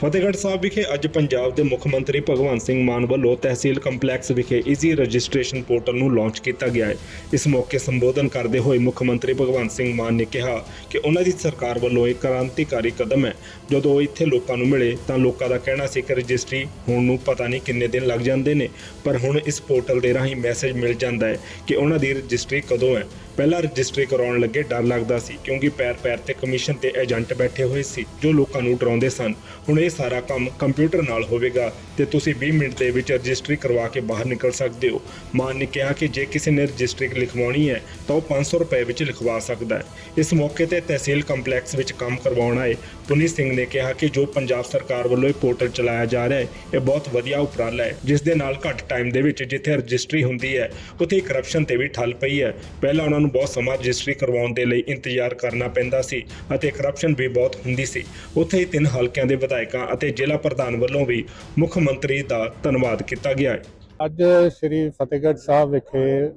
ਫਤਿਹਗੜ੍ਹ ਸਾਹਿਬ ਵਿਖੇ ਅੱਜ ਪੰਜਾਬ ਦੇ ਮੁੱਖ ਮੰਤਰੀ ਭਗਵੰਤ ਸਿੰਘ ਮਾਨ ਵੱਲੋਂ ਤਹਿਸੀਲ ਕੰਪਲੈਕਸ ਵਿਖੇ ਈਜ਼ੀ ਰਜਿਸਟ੍ਰੇਸ਼ਨ ਪੋਰਟਲ ਨੂੰ ਲਾਂਚ ਕੀਤਾ ਗਿਆ ਹੈ। ਇਸ ਮੌਕੇ ਸੰਬੋਧਨ ਕਰਦੇ ਹੋਏ ਮੁੱਖ ਮੰਤਰੀ ਭਗਵੰਤ ਸਿੰਘ ਮਾਨ ਨੇ ਕਿਹਾ ਕਿ ਉਹਨਾਂ ਦੀ ਸਰਕਾਰ ਵੱਲੋਂ ਇਹ ਕ੍ਰਾਂਤੀਕਾਰੀ ਕਦਮ ਹੈ। ਜਦੋਂ ਇੱਥੇ ਲੋਕਾਂ ਨੂੰ ਮਿਲੇ ਤਾਂ ਲੋਕਾਂ ਦਾ ਕਹਿਣਾ ਸੀ ਕਿ ਰਜਿਸਟਰੀ ਹੋਣ ਨੂੰ ਪਤਾ ਨਹੀਂ ਕਿੰਨੇ ਦਿਨ ਲੱਗ ਜਾਂਦੇ ਨੇ, ਪਰ ਹੁਣ ਇਸ ਪੋਰਟਲ ਦੇ ਰਾਹੀਂ ਮੈਸੇਜ ਮਿਲ ਜਾਂਦਾ ਹੈ ਕਿ ਉਹਨਾਂ ਦੀ ਰਜਿਸਟਰੀ ਕਦੋਂ ਹੈ। ਪਹਿਲਾਂ ਰਜਿਸਟਰੀ ਕਰਾਉਣ ਲੱਗੇ ਡਰ ਲੱਗਦਾ ਸੀ ਕਿਉਂਕਿ ਪੈਰ ਪੈਰ ਤੇ ਕਮਿਸ਼ਨ ਤੇ ਏਜੰਟ ਬੈਠੇ ਹੋਏ ਸੀ ਜੋ ਲੋਕਾਂ ਨੂੰ ਡਰਾਉਂਦੇ ਸਨ। ਹੁਣ ਇਹ ਸਾਰਾ ਕੰਮ ਕੰਪਿਊਟਰ ਨਾਲ ਹੋਵੇਗਾ ਤੇ ਤੁਸੀਂ 20 ਮਿੰਟ ਦੇ ਵਿੱਚ ਰਜਿਸਟਰੀ ਕਰਵਾ ਕੇ ਬਾਹਰ ਨਿਕਲ ਸਕਦੇ ਹੋ। ਮਾਨ ਨੇ ਕਿਹਾ ਕਿ ਜੇ ਕਿਸੇ ਨੇ ਰਜਿਸਟਰੀ ਲਿਖਵਾਉਣੀ ਹੈ, ਤਾਂ ਉਹ 500 ਰੁਪਏ ਵਿੱਚ ਲਿਖਵਾ ਸਕਦਾ ਹੈ। ਇਸ ਮੌਕੇ ਤੇ ਤਹਿਸੀਲ ਕੰਪਲੈਕਸ ਵਿੱਚ ਕੰਮ ਕਰਵਾਉਣ ਆਏ ਪੁਨੀਤ ਸਿੰਘ ਨੇ ਕਿਹਾ ਕਿ ਜੋ ਪੰਜਾਬ ਸਰਕਾਰ ਵੱਲੋਂ ਇਹ ਪੋਰਟਲ ਚਲਾਇਆ ਜਾ ਰਿਹਾ ਹੈ, ਇਹ ਬਹੁਤ ਵਧੀਆ ਉਪਰਾਲਾ ਹੈ, ਜਿਸ ਦੇ ਨਾਲ ਘੱਟ ਟਾਈਮ ਦੇ ਵਿੱਚ ਜਿੱਥੇ ਰਜਿਸਟਰੀ ਹੁੰਦੀ ਹੈ, ਉੱਥੇ ਕਰਪਸ਼ਨ ਤੇ ਵੀ ਠੱਲ ਪਈ ਹੈ। ਪਹਿਲਾਂ ਉਹਨਾਂ ਨੂੰ ਬਹੁਤ ਸਮਾਂ ਰਜਿਸਟਰੀ ਕਰਵਾਉਣ ਦੇ ਲਈ ਇੰਤਜ਼ਾਰ ਕਰਨਾ ਪੈਂਦਾ ਸੀ ਅਤੇ ਕਰਪਸ਼ਨ ਵੀ ਬਹੁਤ ਹੁੰਦੀ ਸੀ। ਉੱਥੇ ਹੀ ਤਿੰਨ ਹਲਕਿਆਂ ਦੇ ਵਿਧਾਇਕ ਅਤੇ ਜ਼ਿਲ੍ਹਾ ਪ੍ਰਧਾਨ ਵੱਲੋਂ ਵੀ ਮੁੱਖ ਮੰਤਰੀ ਦਾ ਧੰਨਵਾਦ ਕੀਤਾ ਗਿਆ ਹੈ। ਅੱਜ ਸ੍ਰੀ ਫਤਿਹਗੜ੍ਹ ਸਾਹਿਬ ਵਿਖੇ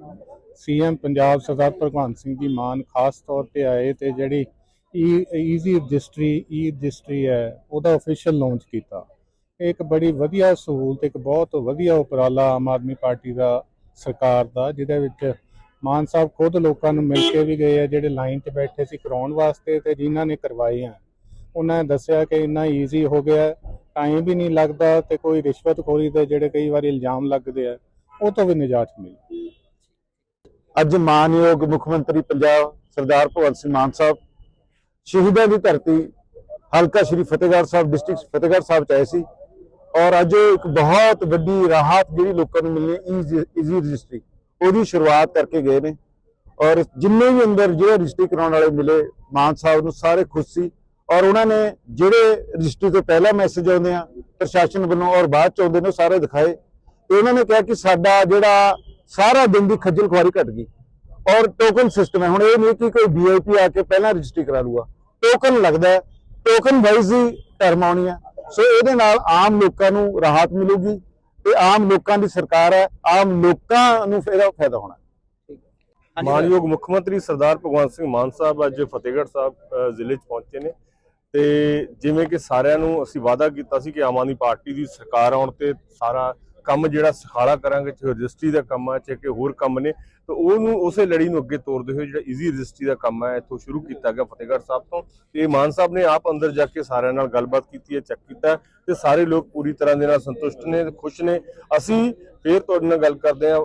ਸੀਐਮ ਪੰਜਾਬ ਸਰਦਾਰ ਭਗਵੰਤ ਸਿੰਘ ਜੀ ਮਾਨ ਖਾਸ ਤੌਰ ਤੇ ਆਏ ਤੇ ਜਿਹੜੀ ਈਜ਼ੀ ਰਜਿਸਟਰੀ, ਈ ਰਜਿਸਟਰੀ ਹੈ, ਉਹਦਾ ਅਫੀਸ਼ੀਅਲ ਲਾਂਚ ਕੀਤਾ। ਇਹ ਇੱਕ ਬੜੀ ਵਧੀਆ ਸਹੂਲਤ, ਇੱਕ ਬਹੁਤ ਵਧੀਆ ਉਪਰਾਲਾ ਆਮ ਆਦਮੀ ਪਾਰਟੀ ਦਾ ਸਰਕਾਰ ਦਾ, ਜਿਹਦੇ ਵਿੱਚ ਮਾਨ ਸਾਹਿਬ ਖੁਦ ਲੋਕਾਂ ਨੂੰ ਮਿਲ ਕੇ ਵੀ ਗਏ ਆ, ਜਿਹੜੇ ਲਾਈਨ 'ਚ ਬੈਠੇ ਸੀ ਕਰਾਉਣ ਵਾਸਤੇ ਤੇ ਜਿਨ੍ਹਾਂ ਨੇ ਕਰਵਾਏ ਆ। ਉਹਨਾਂ ਨੇ ਦੱਸਿਆ ਕਿ ਇੰਨਾ ਈਜ਼ੀ ਹੋ ਗਿਆ ਟਾਈਮ ਵੀ ਨਹੀਂ ਲੱਗਦਾ ਤੇ ਕੋਈ ਰਿਸ਼ਵਤਖੋਰੀ ਦੇ ਜਿਹੜੇ ਕਈ ਵਾਰੀ ਇਲਜ਼ਾਮ ਲੱਗਦੇ ਆ, ਉਹ ਤੋਂ ਵੀ ਨਿਜਾਤ ਮਿਲੀ। ਅੱਜ ਮਾਨਯੋਗ ਮੁੱਖ ਮੰਤਰੀ ਪੰਜਾਬ ਸਰਦਾਰ ਭਗਵੰਤ ਸਿੰਘ ਮਾਨ ਸਾਹਿਬ, ਸ਼ਹੀਦਾਂ ਦੀ ਧਰਤੀ ਹਲਕਾ ਸ਼੍ਰੀ ਫਤਿਹਗੜ੍ਹ ਸਾਹਿਬ ਡਿਸਟ੍ਰਿਕਟ ਫਤਿਹਗੜ੍ਹ ਸਾਹਿਬ ਚ ਆਏ ਸੀ ਔਰ ਅੱਜ ਇੱਕ ਬਹੁਤ ਵੱਡੀ ਰਾਹਤ ਜਿਹੜੀ ਲੋਕਾਂ ਨੂੰ ਮਿਲਣੀ ਈਜ਼ੀ ਰਜਿਸਟਰੀ ਉਹਦੀ ਸ਼ੁਰੂਆਤ ਕਰਕੇ ਗਏ ਨੇ ਔਰ ਜਿੰਨੇ ਵੀ ਅੰਦਰ ਜਿਹੜੇ ਰਜਿਸਟਰੀ ਕਰਾਉਣ ਵਾਲੇ ਮਿਲੇ, ਮਾਨ ਸਾਹਿਬ ਨੂੰ ਸਾਰੇ ਖੁਸ਼ ਸੀ। ਔਰ ਉਹਨਾਂ ਨੇ ਜਿਹੜੇ ਰਜਿਸਟਰੀ ਤੋਂ ਪਹਿਲਾ ਮੈਸੇਜ ਆਉਂਦੇ ਆ, ਪ੍ਰਸ਼ਾਸਨ ਵੱਲੋਂ ਔਰ ਬਾਅਦ ਚ ਆਉਂਦੇ ਨੇ ਸਾਰੇ ਦਿਖਾਏ। ਉਹਨਾਂ ਨੇ ਕਿਹਾ ਕਿ ਸਾਡਾ ਜਿਹੜਾ ਸਾਰਾ ਦਿਨ ਦੀ ਖੱਜਲ ਖੁਆਰੀ ਘਟ ਗਈ। ਔਰ ਟੋਕਨ ਸਿਸਟਮ ਹੈ, ਹੁਣ ਇਹ ਨਹੀਂ ਕਿ ਕੋਈ ਵੀਆਈਪੀ ਆ ਕੇ ਪਹਿਲਾਂ ਰਜਿਸਟਰੀ ਕਰਾ ਲੂਗਾ। ਟੋਕਨ ਲੱਗਦਾ ਟੋਕਨ ਵਾਈਜ਼ ਹੀ ਟਰਮ ਆਉਣੀ ਹੈ। ਸੋ ਇਹਦੇ ਨਾਲ ਆਮ ਲੋਕਾਂ ਨੂੰ ਰਾਹਤ ਮਿਲੂਗੀ ਤੇ ਆਮ ਲੋਕਾਂ ਦੀ ਸਰਕਾਰ ਹੈ, ਆਮ ਲੋਕਾਂ ਨੂੰ ਇਹਦਾ ਫਾਇਦਾ ਹੋਣਾ। ਮਾਨਯੋਗ ਮੁੱਖ ਮੰਤਰੀ ਸਰਦਾਰ ਭਗਵੰਤ ਸਿੰਘ ਮਾਨ ਸਾਹਿਬ ਅੱਜ ਫਤਿਹਗੜ੍ਹ ਸਾਹਿਬ ਜ਼ਿਲ੍ਹੇ 'ਚ ਪਹੁੰਚੇ ਨੇ। ਤੇ ਜਿਵੇਂ ਕਿ ਸਾਰਿਆਂ ਨੂੰ ਅਸੀਂ ਵਾਅਦਾ ਕੀਤਾ ਸੀ ਕਿ ਆਮ ਆਦਮੀ ਪਾਰਟੀ ਦੀ ਸਰਕਾਰ ਆਉਣ ਤੇ ਸਾਰਾ ਕੰਮ ਜਿਹੜਾ ਸਖਾਲਾ ਕਰਾਂਗੇ, ਚਾਹੇ ਰਜਿਸਟਰੀ ਦਾ ਕੰਮ ਹੈ ਚਾਹੇ ਕਿ ਹੋਰ ਕੰਮ ਨੇ, ਤਾਂ ਉਹਨੂੰ ਉਸੇ ਲੜੀ ਨੂੰ ਅੱਗੇ ਤੋਰਦੇ ਹੋਏ ਜਿਹੜਾ ਈਜ਼ੀ ਰਜਿਸਟਰੀ ਦਾ ਕੰਮ ਹੈ ਇੱਥੋਂ ਸ਼ੁਰੂ ਕੀਤਾ ਗਿਆ ਫਤਿਹਗੜ੍ਹ ਸਾਹਿਬ ਤੋਂ। ਤੇ ਮਾਨ ਸਾਹਿਬ ਨੇ ਆਪ ਅੰਦਰ ਜਾ ਕੇ ਸਾਰਿਆਂ ਨਾਲ ਗੱਲਬਾਤ ਕੀਤੀ ਹੈ, ਚੈੱਕ ਕੀਤਾ ਹੈ ਤੇ ਸਾਰੇ ਲੋਕ ਪੂਰੀ ਤਰ੍ਹਾਂ ਦੇ ਨਾਲ ਸੰਤੁਸ਼ਟ ਨੇ, ਖੁਸ਼ ਨੇ। ਅਸੀਂ ਫੇਰ ਤੁਹਾਡੇ ਨਾਲ ਗੱਲ ਕਰਦੇ ਹਾਂ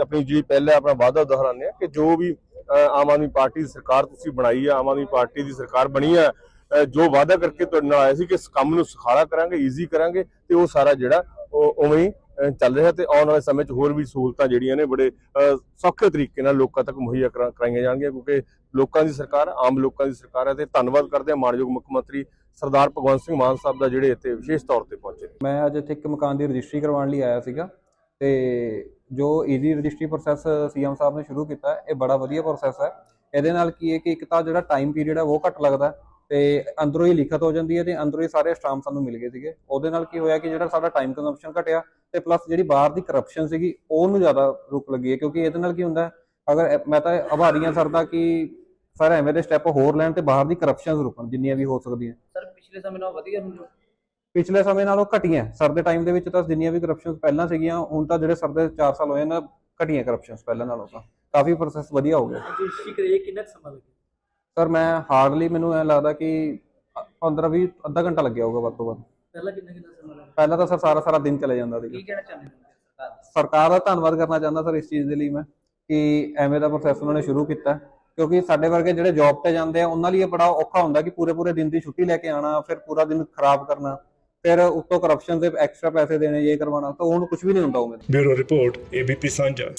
ਆਪਣੀ ਜਿਹੜੀ ਪਹਿਲਾਂ ਆਪਣਾ ਵਾਅਦਾ ਦੁਹਰਾਉਂਦੇ ਹਾਂ ਕਿ ਜੋ ਵੀ ਆਮ ਆਦਮੀ ਪਾਰਟੀ ਦੀ ਸਰਕਾਰ ਤੁਸੀਂ ਬਣਾਈ ਹੈ ਆਮ ਆਦਮੀ ਪਾਰਟੀ ਦੀ ਸਰਕਾਰ ਬਣੀ ਹੈ ਜੋ ਵਾਅਦਾ ਕਰਕੇ ਤੁਹਾਡੇ ਨਾਲ ਆਇਆ ਸੀ ਕਿ ਇਸ ਕੰਮ ਨੂੰ ਸੁਖਾਲਾ ਕਰਾਂਗੇ ਈਜ਼ੀ ਕਰਾਂਗੇ ਤੇ ਉਹ ਸਾਰਾ ਜਿਹੜਾ ਉਹ ਉਵੇਂ ਹੀ ਚੱਲ ਰਿਹਾ ਤੇ ਆਉਣ ਵਾਲੇ ਸਮੇਂ 'ਚ ਹੋਰ ਵੀ ਸਹੂਲਤਾਂ ਜਿਹੜੀਆਂ ਨੇ ਬੜੇ ਸੌਖੇ ਤਰੀਕੇ ਨਾਲ ਲੋਕਾਂ ਤੱਕ ਮੁਹੱਈਆ ਕਰਾਈਆਂ ਜਾਣਗੀਆਂ ਕਿਉਂਕਿ ਲੋਕਾਂ ਦੀ ਸਰਕਾਰ ਆਮ ਲੋਕਾਂ ਦੀ ਸਰਕਾਰ ਹੈ ਤੇ ਧੰਨਵਾਦ ਕਰਦੇ ਹਾਂ ਮਾਨਯੋਗ ਮੁੱਖ ਮੰਤਰੀ ਸਰਦਾਰ ਭਗਵੰਤ ਸਿੰਘ ਮਾਨ ਸਾਹਿਬ ਦਾ ਜਿਹੜੇ ਇੱਥੇ ਵਿਸ਼ੇਸ਼ ਤੌਰ ਤੇ ਪਹੁੰਚੇ। ਮੈਂ ਅੱਜ ਇੱਥੇ ਇੱਕ ਮਕਾਨ ਦੀ ਰਜਿਸਟਰੀ ਕਰਵਾਉਣ ਲਈ ਆਇਆ ਸੀਗਾ ਤੇ ਜੋ ਈਜ਼ੀ ਰਜਿਸਟਰੀ ਪ੍ਰੋਸੈਸ ਸੀਐਮ ਸਾਹਿਬ ਨੇ ਸ਼ੁਰੂ ਕੀਤਾ, ਇਹ ਬੜਾ ਵਧੀਆ ਪ੍ਰੋਸੈਸ ਹੈ। ਇਹਦੇ ਨਾਲ ਕੀ ਹੈ ਕਿ ਇੱਕ ਤਾਂ ਜਿਹੜਾ ਟਾਈਮ ਪੀਰੀਅਡ ਹੈ ਉਹ ਘੱਟ ਲੱਗਦਾ ਤੇ ਅੰਦਰੋਂ ਹੀ ਲਿਖਤ ਹੋ ਜਾਂਦੀ ਹੈ ਤੇ ਅੰਦਰੋਂ ਹੀ ਸਾਰੇ ਸਟਾਂਪ ਸਾਨੂੰ ਮਿਲ ਗਏ ਸੀਗੇ। ਉਹਦੇ ਨਾਲ ਕੀ ਹੋਇਆ ਕਿ ਜਿਹੜਾ ਸਾਡਾ ਟਾਈਮ ਕੰਜ਼ੰਪਸ਼ਨ ਘਟਿਆ ਤੇ ਪਲੱਸ ਜਿਹੜੀ ਬਾਹਰ ਦੀ ਕਰਪਸ਼ਨ ਸੀਗੀ ਉਹਨੂੰ ਜ਼ਿਆਦਾ ਰੁਕ ਲੱਗੀ ਹੈ। ਕਿਉਂਕਿ ਇਹਦੇ ਨਾਲ ਕੀ ਹੁੰਦਾ ਅਗਰ ਮੈਂ ਤਾਂ ਆਭਾਰੀ ਹਾਂ ਸਰ ਦਾ ਕਿ ਸਰ ਐਵੇਂ ਦੇ ਸਟੈਪ ਹੋਰ ਲੈਣ ਤੇ ਬਾਹਰ ਦੀ ਕਰਪਸ਼ਨ ਰੁਕਣ ਜਿੰਨੀਆਂ ਵੀ ਹੋ ਸਕਦੀਆਂ। ਸਰ ਪਿਛਲੇ ਸਮੇਂ ਨਾਲ ਵਧੀਆ ਹੁਣ ਪਿਛਲੇ ਸਮੇਂ ਨਾਲੋਂ ਘਟੀਆਂ। ਸਰ ਦੇ ਟਾਈਮ ਦੇ ਵਿੱਚ ਤਾਂ ਜਿੰਨੀਆਂ ਵੀ ਕਰਪਸ਼ਨ ਪਹਿਲਾਂ ਸੀਗੀਆਂ ਹੁਣ ਤਾਂ ਜਿਹੜੇ ਸਰ ਦੇ 4 ਸਾਲ ਹੋਏ ਨਾ ਘਟੀਆਂ ਕਰਪਸ਼ਨ ਪਹਿਲਾਂ ਨਾਲੋਂ ਤਾਂ। ਕਾਫੀ ਪ੍ਰੋਸੈਸ ਵਧੀਆ ਹੋ ਗਿਆ। ਰਜਿਸਟਰੀ ਕਰੀਏ ਕਿੰਨਾ ਸਮਾਂ ਲੱਗਿਆ? ਸਰ ਮੈਂ ਹਾਰਡਲੀ ਮੈਨੂੰ ਐ ਲੱਗਦਾ ਕਿ 15 20 ਅੱਧਾ ਘੰਟਾ ਲੱਗਿਆ ਹੋਊਗਾ ਵੱਧ ਤੋਂ ਵੱਧ। ਪਹਿਲਾਂ ਕਿੰਨਾ ਕਿੰਨਾ ਸਮਾਂ ਪਹਿਲਾਂ ਤਾਂ ਸਰ ਸਾਰਾ ਸਾਰਾ ਦਿਨ ਚਲੇ ਜਾਂਦਾ ਕੀ ਸੀ ਕਹਿਣਾ ਚਾਹੁੰਦੇ ਹੋ ਸਰਕਾਰ? ਸਰਕਾਰ ਦਾ ਧੰਨਵਾਦ ਕਰਨਾ ਚਾਹੁੰਦਾ ਸਰ ਇਸ ਚੀਜ਼ ਦੇ ਲਈ ਮੈਂ ਕਿ ਐਵੇਂ ਦਾ ਪ੍ਰੋਸੈਸ ਉਹਨਾਂ ਨੇ ਸ਼ੁਰੂ ਕੀਤਾ। ਕਿਉਂਕਿ ਸਾਡੇ ਵਰਗੇ ਜਿਹੜੇ ਜੌਬ ਤੇ ਜਾਂਦੇ ਆ ਉਹਨਾਂ ਲਈ ਇਹ ਬੜਾ ਔਖਾ ਹੁੰਦਾ ਕਿ ਪੂਰੇ ਪੂਰੇ ਦਿਨ ਦੀ ਛੁੱਟੀ ਲੈ ਕੇ ਆਣਾ ਫਿਰ ਪੂਰਾ ਦਿਨ ਖਰਾਬ ਕਰਨਾ ਫਿਰ ਉੱਤੋਂ ਕਰਪਸ਼ਨ ਦੇ ਐਕਸਟਰਾ ਪੈਸੇ ਦੇਣੇ ਇਹ ਕਰਵਾਉਣਾ ਤਾਂ ਉਹਨੂੰ ਕੁਝ ਵੀ ਨਹੀਂ ਹੁੰਦਾ ਉਵੇਂ। ਬਿਊਰੋ ਰਿਪੋਰਟ ਏਬੀਪੀ ਸਾਂਝਾ।